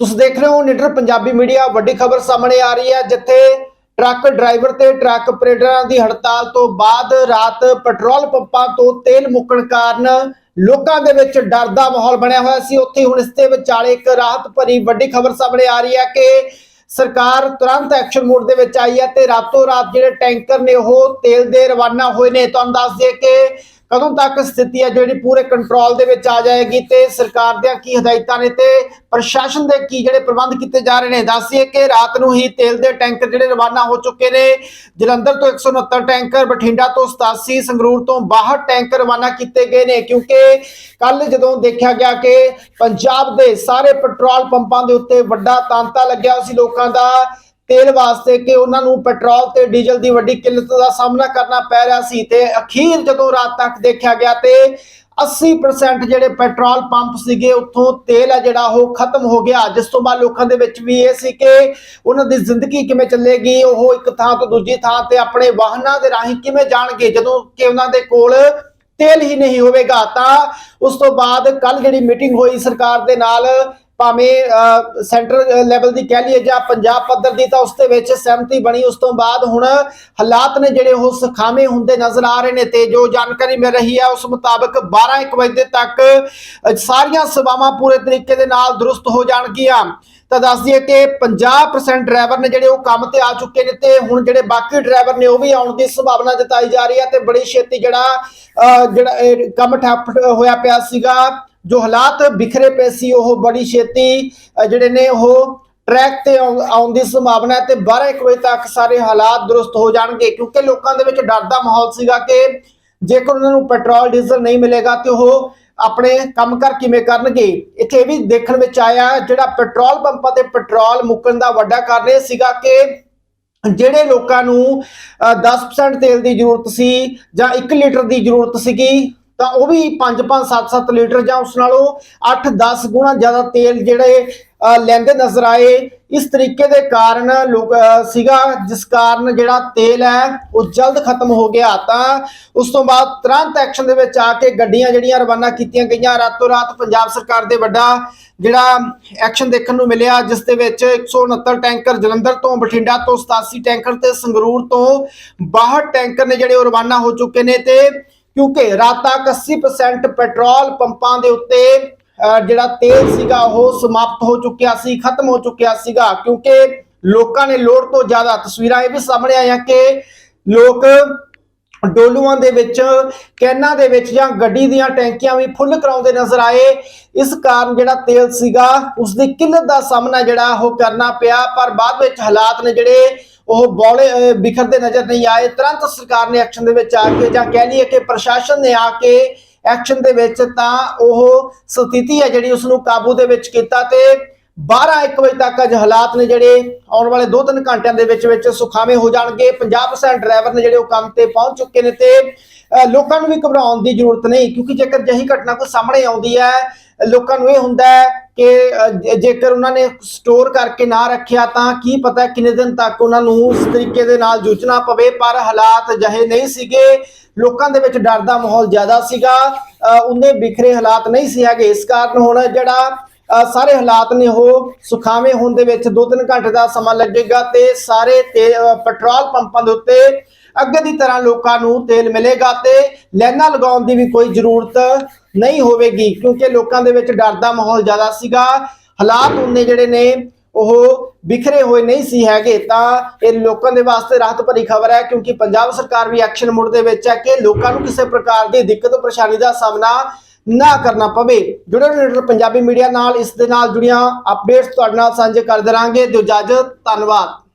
ਤੁਸੀਂ ਦੇਖ ਰਹੇ ਹੋ ਨਿਡਰ ਪੰਜਾਬੀ ਮੀਡੀਆ, ਵੱਡੀ ਖਬਰ ਸਾਹਮਣੇ ਆ ਰਹੀ ਹੈ, ਜਿੱਥੇ ਟਰੱਕ ਡਰਾਈਵਰ ਤੇ ਟਰੱਕ ਆਪਰੇਟਰਾਂ ਦੀ ਹੜਤਾਲ ਤੋਂ ਬਾਅਦ ਰਾਤ ਪੈਟਰੋਲ ਪੰਪਾਂ ਤੋਂ ਤੇਲ ਮੁੱਕਣ ਕਾਰਨ ਲੋਕਾਂ ਦੇ ਵਿੱਚ ਡਰ ਦਾ ਮਾਹੌਲ ਬਣਿਆ ਹੋਇਆ ਸੀ। ਉੱਥੇ ਹੁਣ ਇਸ ਦੇ ਵਿਚਾਲੇ ਇੱਕ ਰਾਹਤ ਭਰੀ ਵੱਡੀ ਖਬਰ ਸਾਹਮਣੇ ਆ ਰਹੀ ਹੈ ਕਿ ਸਰਕਾਰ ਤੁਰੰਤ ਐਕਸ਼ਨ ਮੋਡ ਦੇ ਵਿੱਚ ਆਈ ਹੈ ਤੇ ਰਾਤੋਂ ਰਾਤ ਜਿਹੜੇ ਟੈਂਕਰ ਨੇ ਉਹ ਤੇਲ ਦੇ ਰਵਾਨਾ ਹੋਏ ਨੇ। ਤੁਹਾਨੂੰ ਦੱਸ ਦਈਏ ਕਿ ਕਦੋਂ ਤੱਕ ਸਥਿਤੀ ਹੈ ਜਿਹੜੀ ਪੂਰੇ ਕੰਟਰੋਲ ਦੇ ਵਿੱਚ ਆ ਜਾਏਗੀ ਤੇ ਸਰਕਾਰ ਦੀਆਂ ਕੀ ਹਦਾਇਤਾਂ ਨੇ ਤੇ ਪ੍ਰਸ਼ਾਸਨ ਦੇ ਕੀ ਜਿਹੜੇ ਪ੍ਰਬੰਧ ਕੀਤੇ ਜਾ ਰਹੇ ਨੇ? ਦੱਸੀਏ ਕਿ ਰਾਤ ਨੂੰ ਹੀ ਤੇਲ ਦੇ ਟੈਂਕਰ ਜਿਹੜੇ ਰਵਾਨਾ ਹੋ ਚੁੱਕੇ ਨੇ, ਜਲੰਧਰ ਤੋਂ 169 ਟੈਂਕਰ, ਬਠਿੰਡਾ ਤੋਂ 87 ਸੰਗਰੂਰ ਤੋਂ 62 ਟੈਂਕਰ ਰਵਾਨਾ ਕੀਤੇ ਗਏ ਨੇ, ਕਿਉਂਕਿ ਕੱਲ ਜਦੋਂ ਦੇਖਿਆ ਗਿਆ ਕਿ ਪੰਜਾਬ ਦੇ ਸਾਰੇ ਪੈਟਰੋਲ ਪੰਪਾਂ ਦੇ ਉੱਤੇ ਵੱਡਾ ਤਾਂਤਾ ਲੱਗਿਆ ਸੀ, ਲੋਕਾਂ ਦਾ ਤੇਲ ਵਾਸਤੇ ਕਿ ਉਹਨਾਂ ਨੂੰ ਪੈਟਰੋਲ ਤੇ ਡੀਜ਼ਲ ਦੀ ਵੱਡੀ ਕਿੱਲਤ ਦਾ ਸਾਹਮਣਾ ਕਰਨਾ ਪੈ ਰਿਹਾ ਸੀ ਤੇ ਅਖੀਰ ਜਦੋਂ ਰਾਤ ਤੱਕ ਦੇਖਿਆ ਗਿਆ ਤੇ 80% ਜਿਹੜੇ ਪੈਟਰੋਲ ਪੰਪ ਸੀਗੇ, ਉੱਥੋਂ ਤੇਲ ਆ ਜਿਹੜਾ, ਉਹ ਖਤਮ ਹੋ ਗਿਆ। ਜਿਸ ਤੋਂ ਬਾਅਦ ਲੋਕਾਂ ਦੇ ਵਿੱਚ ਵੀ ਇਹ ਸੀ ਕਿ ਉਹਨਾਂ ਦੀ ਜ਼ਿੰਦਗੀ ਕਿਵੇਂ ਚੱਲੇਗੀ, ਉਹ ਇੱਕ ਥਾਂ ਤੋਂ ਦੂਜੀ ਥਾਂ ਤੇ ਆਪਣੇ ਵਾਹਨਾਂ ਦੇ ਰਾਹੀਂ ਕਿਵੇਂ ਜਾਣਗੇ? ਜਦੋਂ ਕਿ ਉਹਨਾਂ ਦੇ ਕੋਲ ਤੇਲ ਹੀ ਨਹੀਂ ਹੋਵੇਗਾ, ਤਾਂ ਉਸ ਤੋਂ ਬਾਅਦ ਕੱਲ ਜਿਹੜੀ ਮੀਟਿੰਗ ਹੋਈ ਸਰਕਾਰ ਦੇ ਨਾਲ ਭਾਵੇਂ ਸੈਂਟਰ ਲੈਵਲ ਦੀ ਕਹਿ ਲਈਏ ਜਾਂ ਪੰਜਾਬ ਪੱਧਰ ਦੀ ਤਾਂ ਉਸ ਦੇ ਵਿੱਚ ਸਹਿਮਤੀ ਬਣੀ। ਉਸ ਤੋਂ ਬਾਅਦ ਹੁਣ ਹਾਲਾਤ ਨੇ ਜਿਹੜੇ ਉਹ ਸਖਾਵੇਂ ਹੁੰਦੇ ਨਜ਼ਰ ਆ ਰਹੇ ਨੇ ਤੇ ਜੋ ਜਾਣਕਾਰੀ ਮਿਲ ਰਹੀ ਹੈ ਉਸ ਮੁਤਾਬਕ 12 1 ਵਜੇ ਤੱਕ ਸਾਰੀਆਂ ਸੇਵਾਵਾਂ ਪੂਰੇ ਤਰੀਕੇ ਦੇ ਨਾਲ ਦਰੁਸਤ ਹੋ ਜਾਣਗੀਆਂ। ਤਾਂ ਦੱਸ ਦਈਏ ਕਿ 50% ਡਰਾਈਵਰ ਨੇ ਜਿਹੜੇ ਉਹ ਕੰਮ ਤੇ ਆ ਚੁੱਕੇ ਨੇ ਤੇ ਹੁਣ ਜਿਹੜੇ ਬਾਕੀ ਡਰਾਈਵਰ ਨੇ ਉਹ ਵੀ ਆਉਣ ਦੀ ਸੰਭਾਵਨਾ ਜਤਾਈ ਜਾ ਰਹੀ ਹੈ ਤੇ ਬੜੀ ਛੇਤੀ ਜਿਹੜਾ ਅਹ, ਜਿਹੜਾ ਕੰਮ ਠੱਪ ਹੋਇਆ ਪਿਆ ਸੀਗਾ ਜੋ ਹਾਲਾਤ ਬਿਖਰੇ ਪਏ ਸੀ ਉਹ ਬੜੀ ਛੇਤੀ ਜਿਹੜੇ ਨੇ ਉਹ ਟਰੈਕ ਤੇ ਆਉਣ ਆਉਣ ਦੀ ਸੰਭਾਵਨਾ ਹੈ ਤੇ 12 1 ਵਜੇ ਤੱਕ ਸਾਰੇ ਹਾਲਾਤ ਦਰੁਸਤ ਹੋ ਜਾਣਗੇ ਕਿਉਂਕਿ ਲੋਕਾਂ ਦੇ ਵਿੱਚ ਡਰ ਦਾ ਮਾਹੌਲ ਸੀਗਾ ਕਿ ਜੇਕਰ ਉਹਨਾਂ ਨੂੰ ਪੈਟਰੋਲ ਡੀਜ਼ਲ ਨਹੀਂ ਮਿਲੇਗਾ ਤੇ ਉਹ ਆਪਣੇ ਕੰਮ ਕਰ ਕਿਵੇਂ ਕਰਨਗੇ। ਇੱਥੇ ਇਹ ਵੀ ਦੇਖਣ ਵਿੱਚ ਆਇਆ ਜਿਹੜਾ ਪੈਟਰੋਲ ਪੰਪਾਂ ਤੇ ਪੈਟਰੋਲ ਮੁੱਕਣ ਦਾ ਵੱਡਾ ਕਾਰਨ ਇਹ ਸੀਗਾ ਕਿ ਜਿਹੜੇ ਲੋਕਾਂ ਨੂੰ ਅਹ, 10% ਤੇਲ ਦੀ ਜ਼ਰੂਰਤ ਸੀ ਜਾਂ 1 ਲੀਟਰ ਦੀ ਜ਼ਰੂਰਤ ਸੀਗੀ ਤਾਂ ਉਹ ਵੀ 5-5 7-7 ਲੀਟਰ ਜਾਂ ਉਸ ਨਾਲੋਂ 8-10 ਗੁਣਾ ਜ਼ਿਆਦਾ ਤੇਲ ਜਿਹੜੇ ਲੈਂਦੇ ਨਜ਼ਰ ਆਏ। ਇਸ ਤਰੀਕੇ ਦੇ ਕਾਰਨ ਲੋਕ ਸੀਗਾ ਜਿਸ ਕਾਰਨ ਜਿਹੜਾ ਤੇਲ ਹੈ, ਉਹ ਜਲਦ ਖਤਮ ਹੋ ਗਿਆ। ਤਾਂ ਉਸ ਤੋਂ ਬਾਅਦ ਤੁਰੰਤ ਐਕਸ਼ਨ ਦੇ ਵਿੱਚ ਆ ਕੇ ਗੱਡੀਆਂ ਜਿਹੜੀਆਂ ਰਵਾਨਾ ਕੀਤੀਆਂ ਗਈਆਂ। ਰਾਤੋਂ ਰਾਤ ਪੰਜਾਬ ਸਰਕਾਰ ਦੇ ਵੱਡਾ ਜਿਹੜਾ ਐਕਸ਼ਨ ਦੇਖਣ ਨੂੰ ਮਿਲਿਆ, ਜਿਸ ਦੇ ਵਿੱਚ 169 ਟੈਂਕਰ ਜਲੰਧਰ ਤੋਂ, ਬਠਿੰਡਾ ਤੋਂ 87 ਟੈਂਕਰ ਤੇ ਸੰਗਰੂਰ ਤੋਂ 62 ਟੈਂਕਰ ਨੇ ਜਿਹੜੇ ਉਹ ਰਵਾਨਾ ਹੋ ਚੁੱਕੇ ਨੇ ਤੇ ਕਿਉਂਕਿ ਰਾਤ ਤੱਕ 80% ਪੈਟਰੋਲ ਪੰਪਾਂ ਦੇ ਉੱਤੇ ਜਿਹੜਾ ਤੇਲ ਸੀਗਾ ਉਹ ਸਮਾਪਤ ਹੋ ਚੁੱਕਿਆ ਸੀ, ਖਤਮ ਹੋ ਚੁੱਕਿਆ ਸੀਗਾ। ਕਿਉਂਕਿ ਲੋਕਾਂ ਨੇ ਲੋੜ ਤੋਂ ਜ਼ਿਆਦਾ ਤਸਵੀਰਾਂ ਇਹ ਵੀ ਸਾਹਮਣੇ ਆਈਆਂ ਕਿ ਲੋਕ ਡੋਲੂਆਂ ਦੇ ਵਿੱਚ, ਕੈਨਾਂ ਦੇ ਵਿੱਚ ਜਾਂ ਗੱਡੀ ਦੀਆਂ ਟੈਂਕੀਆਂ ਵੀ ਫੁੱਲ ਕਰਾਉਂਦੇ ਨਜ਼ਰ ਆਏ। ਇਸ ਕਾਰਨ ਜਿਹੜਾ ਤੇਲ ਸੀਗਾ ਉਸ ਦੀ ਕਿੱਲਤ ਦਾ ਸਾਹਮਣਾ ਜਿਹੜਾ ਉਹ ਕਰਨਾ ਪਿਆ। ਪਰ ਬਾਅਦ ਵਿੱਚ ਹਾਲਾਤ ਨੇ ਜਿਹੜੇ ਉਹ ਬੌਲੇ ਬਿਖਰਦੇ ਨਜ਼ਰ ਨਹੀਂ ਆਏ। ਤੁਰੰਤ ਸਰਕਾਰ ਨੇ ਐਕਸ਼ਨ ਦੇ ਵਿੱਚ ਆ ਕੇ ਜਾਂ ਕਹਿ ਲਈਏ ਕਿ ਪ੍ਰਸ਼ਾਸਨ ਨੇ ਆ ਕੇ ਐਕਸ਼ਨ ਦੇ ਵਿੱਚ ਤਾਂ ਉਹ ਸਥਿਤੀ ਹੈ ਜਿਹੜੀ ਉਸ ਨੂੰ ਕਾਬੂ ਦੇ ਵਿੱਚ ਕੀਤਾ ਤੇ 12 1 ਵਜੇ ਤੱਕ ਅੱਜ ਹਾਲਾਤ ਨੇ ਜਿਹੜੇ ਆਉਣ ਵਾਲੇ 2-3 ਘੰਟਿਆਂ ਦੇ ਵਿੱਚ ਵਿੱਚ ਸੁਖਾਵੇਂ ਹੋ ਜਾਣਗੇ। 50% ਡਰਾਈਵਰ ਨੇ ਜਿਹੜੇ ਉਹ ਕੰਮ ਤੇ ਪਹੁੰਚ ਚੁੱਕੇ ਨੇ ਤੇ ਲੋਕਾਂ ਨੂੰ ਵੀ ਘਬਰਾਉਣ ਦੀ ਜ਼ਰੂਰਤ ਨਹੀਂ, ਕਿਉਂਕਿ ਜੇਕਰ ਜਹੀ ਘਟਨਾ ਕੋਈ ਸਾਹਮਣੇ ਆਉਂਦੀ ਹੈ, ਲੋਕਾਂ ਨੂੰ ਇਹ ਹੁੰਦਾ ਹੈ ਕਿ ਜੇਕਰ ਉਹਨਾਂ ਨੇ ਸਟੋਰ ਕਰਕੇ ਨਾ ਰੱਖਿਆ ਤਾਂ ਕੀ ਪਤਾ ਕਿੰਨੇ ਦਿਨ ਤੱਕ ਉਹਨਾਂ ਨੂੰ ਉਸ ਤਰੀਕੇ ਦੇ ਨਾਲ ਜੂਝਣਾ ਪਵੇ ਪਰ ਹਾਲਾਤ ਜਹੇ ਨਹੀਂ ਸੀਗੇ। ਲੋਕਾਂ ਦੇ ਵਿੱਚ ਡਰ ਦਾ ਮਾਹੌਲ ਜ਼ਿਆਦਾ ਸੀਗਾ। ਅਹ, ਬਿਖਰੇ ਹਾਲਾਤ ਨਹੀਂ ਸੀ ਹੈਗੇ। ਇਸ ਕਾਰਨ ਹੁਣ ਜਿਹੜਾ ਸਾਰੇ ਹਾਲਾਤ ਨੇ ਉਹ ਸੁਖਾਵੇਂ ਹੋਣ ਦੇ ਵਿੱਚ 2-3 ਘੰਟੇ ਦਾ ਸਮਾਂ ਲੱਗੇਗਾ ਤੇ ਸਾਰੇ ਤੇ ਪੈਟਰੋਲ ਪੰਪਾਂ ਦੇ ਉੱਤੇ ਅੱਗੇ ਦੀ ਤਰ੍ਹਾਂ ਲੋਕਾਂ ਨੂੰ ਤੇਲ ਮਿਲੇਗਾ ਤੇ ਲਾਈਨਾਂ ਲਗਾਉਣ ਦੀ ਵੀ ਕੋਈ ਜ਼ਰੂਰਤ ਨਹੀਂ ਹੋਵੇਗੀ, ਕਿਉਂਕਿ ਲੋਕਾਂ ਦੇ ਵਿੱਚ ਡਰ ਦਾ ਮਾਹੌਲ ਜ਼ਿਆਦਾ ਸੀਗਾ। ਹਾਲਾਤ ਉਹਨੇ ਜਿਹੜੇ ਨੇ, ਉਹ ਵਿਖਰੇ ਹੋਏ ਨਹੀਂ ਸੀ ਹੈਗੇ। ਤਾਂ ਇਹ ਲੋਕਾਂ ਦੇ ਵਾਸਤੇ ਰਾਹਤ ਭਰੀ ਖਬਰ ਹੈ, ਕਿਉਂਕਿ ਪੰਜਾਬ ਸਰਕਾਰ ਵੀ ਐਕਸ਼ਨ ਮੋਡ ਦੇ ਵਿੱਚ ਹੈ ਕਿ ਲੋਕਾਂ ਨੂੰ ਕਿਸੇ ਪ੍ਰਕਾਰ ਦੀ ਦਿੱਕਤ ਪਰੇਸ਼ਾਨੀ ਦਾ ਸਾਹਮਣਾ ਨਾ ਕਰਨਾ ਪਵੇ। ਜੁੜੇ ਰਹੋ ਪੰਜਾਬੀ ਮੀਡੀਆ ਨਾਲ, ਇਸ ਦੇ ਨਾਲ ਜੁੜੀਆਂ ਅਪਡੇਟਸ ਤੁਹਾਡੇ ਨਾਲ ਸਾਂਝੇ ਕਰਦੇ ਰਹਾਂਗੇ। ਦਿਓ ਇਜਾਜ਼ਤ, ਧੰਨਵਾਦ।